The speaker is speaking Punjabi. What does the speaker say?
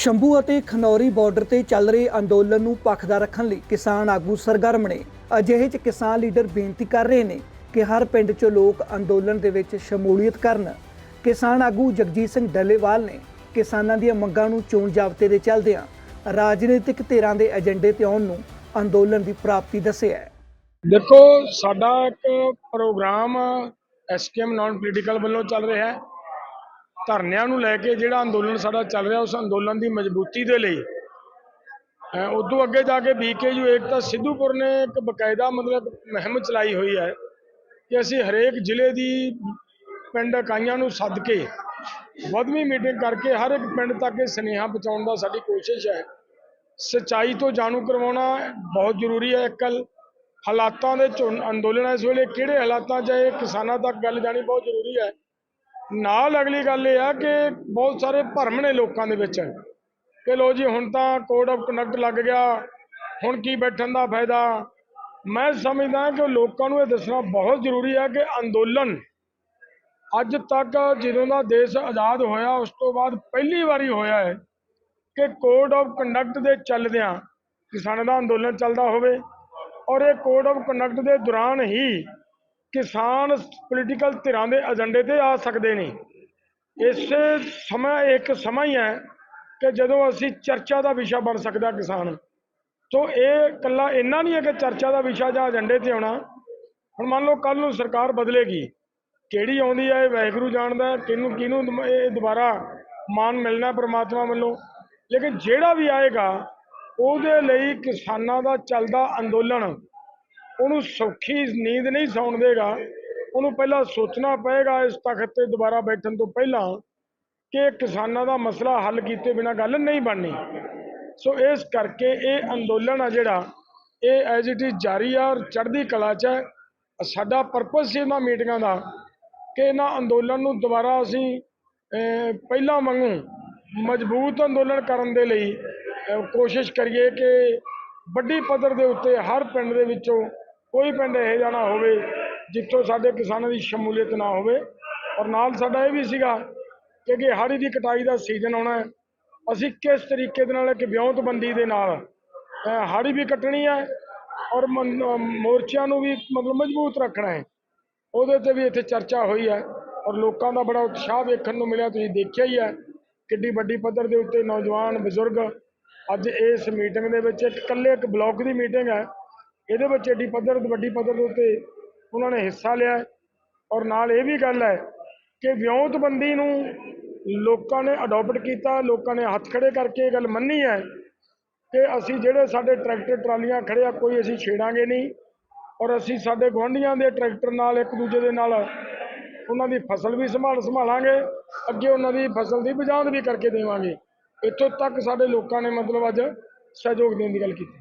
ਸ਼ੰਭੂ ਅਤੇ ਖਨੌਰੀ ਬਾਰਡਰ ਤੇ ਚੱਲ ਰਹੇ ਅੰਦੋਲਨ ਨੂੰ ਪੱਖਦਾ ਰੱਖਣ ਲਈ ਕਿਸਾਨ ਆਗੂ ਸਰਗਰਮ ਨੇ ਅਜਿਹੇ 'ਚ ਕਿਸਾਨ ਲੀਡਰ ਬੇਨਤੀ ਕਰ ਰਹੇ ਨੇ ਕਿ ਹਰ ਪਿੰਡ 'ਚ ਲੋਕ ਅੰਦੋਲਨ ਦੇ ਵਿੱਚ ਸ਼ਮੂਲੀਅਤ ਕਰਨ। ਕਿਸਾਨ ਆਗੂ ਜਗਜੀਤ ਸਿੰਘ ਡੱਲੇਵਾਲ ਨੇ ਕਿਸਾਨਾਂ ਦੀਆਂ ਮੰਗਾਂ ਨੂੰ ਚੋਣ ਜਾਬਤੇ ਦੇ ਚੱਲਦਿਆਂ ਰਾਜਨੀਤਿਕ ਧਿਰਾਂ ਦੇ ਏਜੰਡੇ ਤੇ ਆਉਣ ਨੂੰ ਅੰਦੋਲਨ ਦੀ ਪ੍ਰਾਪਤੀ ਦੱਸਿਆ ਹੈ। ਦੇਖੋ, ਸਾਡਾ ਇੱਕ ਪ੍ਰੋਗਰਾਮ ਐਸਕੇਐਮ ਨਾਨ ਪੋਲੀਟੀਕਲ ਵੱਲੋਂ ਚੱਲ ਰਿਹਾ ਹੈ। ਧਰਨਿਆਂ ਨੂੰ ਲੈ ਕੇ ਜਿਹੜਾ ਅੰਦੋਲਨ ਸਾਡਾ ਚੱਲ ਰਿਹਾ, ਉਸ ਅੰਦੋਲਨ ਦੀ ਮਜ਼ਬੂਤੀ ਦੇ ਲਈ। ਉਦੋਂ ਅੱਗੇ ਜਾ ਕੇ ਬੀਕੇਯੂ ਏਕਤਾ ਸਿੱਧੂਪੁਰ ਨੇ ਇੱਕ ਬਕਾਇਦਾ ਮਤਲਬ ਮੁਹਿੰਮ ਚਲਾਈ ਹੋਈ ਹੈ ਕਿ ਅਸੀਂ ਹਰੇਕ ਜ਼ਿਲ੍ਹੇ ਦੀ ਪਿੰਡ ਇਕਾਈਆਂ ਨੂੰ ਸੱਦ ਕੇ ਵਧਵੀਂ ਮੀਟਿੰਗ ਕਰਕੇ ਹਰ ਇੱਕ ਪਿੰਡ ਤੱਕ ਇਹ ਸੁਨੇਹਾ ਪਹੁੰਚਾਉਣ ਦਾ ਸਾਡੀ ਕੋਸ਼ਿਸ਼ ਹੈ। ਸਚਾਈ ਤੋਂ ਜਾਣੂ ਕਰਵਾਉਣਾ ਬਹੁਤ ਜ਼ਰੂਰੀ ਹੈ। ਕੱਲ ਹਾਲਾਤਾਂ ਦੇ ਚੋਣ ਅੰਦੋਲਨ ਇਸ ਵੇਲੇ ਕਿਹੜੇ ਹਾਲਾਤਾਂ 'ਚ ਹੈ ਕਿਸਾਨਾਂ ਤੱਕ ਗੱਲ ਜਾਣੀ ਬਹੁਤ ਜ਼ਰੂਰੀ ਹੈ। ਨਾਲ ਅਗਲੀ ਗੱਲ ਇਹ ਆ ਕਿ ਬਹੁਤ ਸਾਰੇ ਭਰਮ ਨੇ ਲੋਕਾਂ ਦੇ ਵਿੱਚ। ਕਿ ਲੋ ਜੀ, ਹੁਣ ਤਾਂ ਕੋਡ ਆਫ ਕੰਡਕਟ ਲੱਗ ਗਿਆ। ਹੁਣ ਕੀ ਬੈਠਣ ਦਾ ਫਾਇਦਾ? ਮੈਂ ਸਮਝਦਾ ਕਿ ਲੋਕਾਂ ਨੂੰ ਇਹ ਦੱਸਣਾ ਬਹੁਤ ਜ਼ਰੂਰੀ ਹੈ ਕਿ ਅੰਦੋਲਨ ਅੱਜ ਤੱਕ ਜਦੋਂ ਦਾ ਦੇਸ਼ ਆਜ਼ਾਦ ਹੋਇਆ, ਉਸ ਤੋਂ ਬਾਅਦ ਪਹਿਲੀ ਵਾਰੀ ਹੋਇਆ ਹੈ ਕਿ ਕੋਡ ਆਫ ਕੰਡਕਟ ਦੇ ਚੱਲਦਿਆਂ ਕਿਸਾਨਾਂ ਦਾ ਅੰਦੋਲਨ ਚੱਲਦਾ ਹੋਵੇ। ਔਰ ਇਹ ਕੋਡ ਆਫ ਕੰਡਕਟ ਦੇ ਦੌਰਾਨ ਹੀ ਕਿਸਾਨ ਪੋਲੀਟੀਕਲ ਧਿਰਾਂ ਦੇ ਏਜੰਡੇ ਤੇ ਆ ਸਕਦੇ ਨੇ। ਇਸ ਸਮਾਂ ਇੱਕ ਸਮਾਂ ਹੀ ਹੈ ਕਿ ਜਦੋਂ ਅਸੀਂ ਚਰਚਾ ਦਾ ਵਿਸ਼ਾ ਬਣ ਸਕਦਾ ਕਿਸਾਨ ਸੋ ਇਹ ਇਕੱਲਾ ਇੰਨਾ ਨਹੀਂ ਹੈ ਕਿ ਚਰਚਾ ਦਾ ਵਿਸ਼ਾ ਜਾਂ ਏਜੰਡੇ ਤੇ ਆਉਣਾ। ਹੁਣ ਮੰਨ ਲਓ ਕੱਲ ਨੂੰ ਸਰਕਾਰ ਬਦਲੇਗੀ, ਕਿਹੜੀ ਆਉਂਦੀ ਹੈ, ਇਹ ਵਾਹਿਗੁਰੂ ਜਾਣਦਾ ਕਿਹਨੂੰ ਕਿਹਨੂੰ ਇਹ ਦੁਬਾਰਾ ਮਾਨ ਮਿਲਣਾ ਪ੍ਰਮਾਤਮਾ ਵੱਲੋਂ। ਲੇਕਿਨ ਜਿਹੜਾ ਵੀ ਆਏਗਾ, ਉਹਦੇ ਲਈ ਕਿਸਾਨਾਂ ਦਾ ਚੱਲਦਾ ਅੰਦੋਲਨ ਉਹਨੂੰ ਸੌਖੀ ਨੀਂਦ ਨਹੀਂ ਸੌਣ ਦੇਗਾ। ਉਹਨੂੰ ਪਹਿਲਾਂ ਸੋਚਣਾ ਪਏਗਾ ਇਸ ਤਖਤ ਤੇ ਦੁਬਾਰਾ ਬੈਠਣ ਤੋਂ ਪਹਿਲਾਂ ਕਿ ਕਿਸਾਨਾਂ ਦਾ ਮਸਲਾ ਹੱਲ ਕੀਤੇ ਬਿਨਾਂ ਗੱਲ ਨਹੀਂ ਬਣਨੀ। ਸੋ ਇਸ ਕਰਕੇ ਇਹ ਅੰਦੋਲਨ ਆ ਜਿਹੜਾ, ਇਹ ਐਜ਼ ਇਟ ਇਜ਼ ਜਾਰੀ ਆ ਔਰ ਚੜ੍ਹਦੀ ਕਲਾ 'ਚ ਹੈ ਸਾਡਾ ਪਰਪਸ ਸੀ ਇਹਨਾਂ ਮੀਟਿੰਗਾਂ ਦਾ ਕਿ ਇਹਨਾਂ ਅੰਦੋਲਨ ਨੂੰ ਦੁਬਾਰਾ ਅਸੀਂ ਪਹਿਲਾਂ ਵਾਂਗੂ ਮਜ਼ਬੂਤ ਅੰਦੋਲਨ ਕਰਨ ਦੇ ਲਈ ਕੋਸ਼ਿਸ਼ ਕਰੀਏ ਕਿ ਵੱਡੀ ਪੱਧਰ ਦੇ ਉੱਤੇ ਹਰ ਪਿੰਡ ਦੇ ਵਿੱਚੋਂ ਕੋਈ ਪਿੰਡ ਇਹੋ ਜਿਹਾ ਨਾ ਹੋਵੇ ਜਿੱਥੋਂ ਸਾਡੇ ਕਿਸਾਨਾਂ ਦੀ ਸ਼ਮੂਲੀਅਤ ਨਾ ਹੋਵੇ। ਔਰ ਨਾਲ ਸਾਡਾ ਇਹ ਵੀ ਸੀਗਾ ਕਿ ਕਿ ਹਾੜੀ ਦੀ ਕਟਾਈ ਦਾ ਸੀਜ਼ਨ ਆਉਣਾ ਹੈ। ਅਸੀਂ ਕਿਸ ਤਰੀਕੇ ਦੇ ਨਾਲ ਇੱਕ ਵਿਉਂਤਬੰਦੀ ਦੇ ਨਾਲ ਅਹ, ਹਾੜੀ ਵੀ ਕੱਟਣੀ ਹੈ ਔਰ ਮੋਰਚਿਆਂ ਨੂੰ ਵੀ ਮਤਲਬ ਮਜ਼ਬੂਤ ਰੱਖਣਾ ਹੈ। ਉਹਦੇ ਤੇ ਵੀ ਇੱਥੇ ਚਰਚਾ ਹੋਈ ਹੈ ਔਰ ਲੋਕਾਂ ਦਾ ਬੜਾ ਉਤਸ਼ਾਹ ਵੇਖਣ ਨੂੰ ਮਿਲਿਆ। ਤੁਸੀਂ ਦੇਖਿਆ ਹੀ ਹੈ ਕਿੱਡੀ ਵੱਡੀ ਪੱਧਰ ਦੇ ਉੱਤੇ ਨੌਜਵਾਨ ਬਜ਼ੁਰਗ ਅੱਜ ਇਸ ਮੀਟਿੰਗ ਦੇ ਵਿੱਚ ਇੱਕ ਇਕੱਲੇ ਇੱਕ ਬਲਾਕ ਦੀ ਮੀਟਿੰਗ ਹੈ। ਇਹਦੇ ਵਿੱਚ ਏਡੀ ਪੱਧਰ ਵੱਡੀ ਪੱਧਰ ਦੇ ਉੱਤੇ ਉਹਨਾਂ ਨੇ ਹਿੱਸਾ ਲਿਆ ਔਰ ਨਾਲ ਇਹ ਵੀ ਗੱਲ ਹੈ ਕਿ ਵਿਉਂਤਬੰਦੀ ਨੂੰ ਲੋਕਾਂ ਨੇ ਅਡਾਪਟ ਕੀਤਾ, ਲੋਕਾਂ ਨੇ ਹੱਥ ਖੜੇ ਕਰਕੇ ਇਹ ਗੱਲ ਮੰਨੀ ਹੈ ਕਿ ਅਸੀਂ ਜਿਹੜੇ ਸਾਡੇ ਟਰੈਕਟਰ ਟਰਾਲੀਆਂ ਖੜੇ ਆ ਕੋਈ ਅਸੀਂ ਛੇੜਾਂਗੇ ਨਹੀਂ। ਔਰ ਅਸੀਂ ਸਾਡੇ ਗੁਆਂਢੀਆਂ ਦੇ ਟਰੈਕਟਰ ਨਾਲ ਇੱਕ ਦੂਜੇ ਦੇ ਨਾਲ ਉਹਨਾਂ ਦੀ ਫਸਲ ਵੀ ਸੰਭਾਲ ਸੰਭਾਲਾਂਗੇ, ਅੱਗੇ ਉਹਨਾਂ ਦੀ ਫਸਲ ਦੀ ਬਜਾਂਦ ਵੀ ਕਰਕੇ ਦੇਵਾਂਗੇ। ਇੱਥੋਂ ਤੱਕ ਸਾਡੇ ਲੋਕਾਂ ਨੇ ਮਤਲਬ ਅੱਜ ਸਹਿਯੋਗ ਦੇਣ ਦੀ ਗੱਲ ਕੀਤੀ।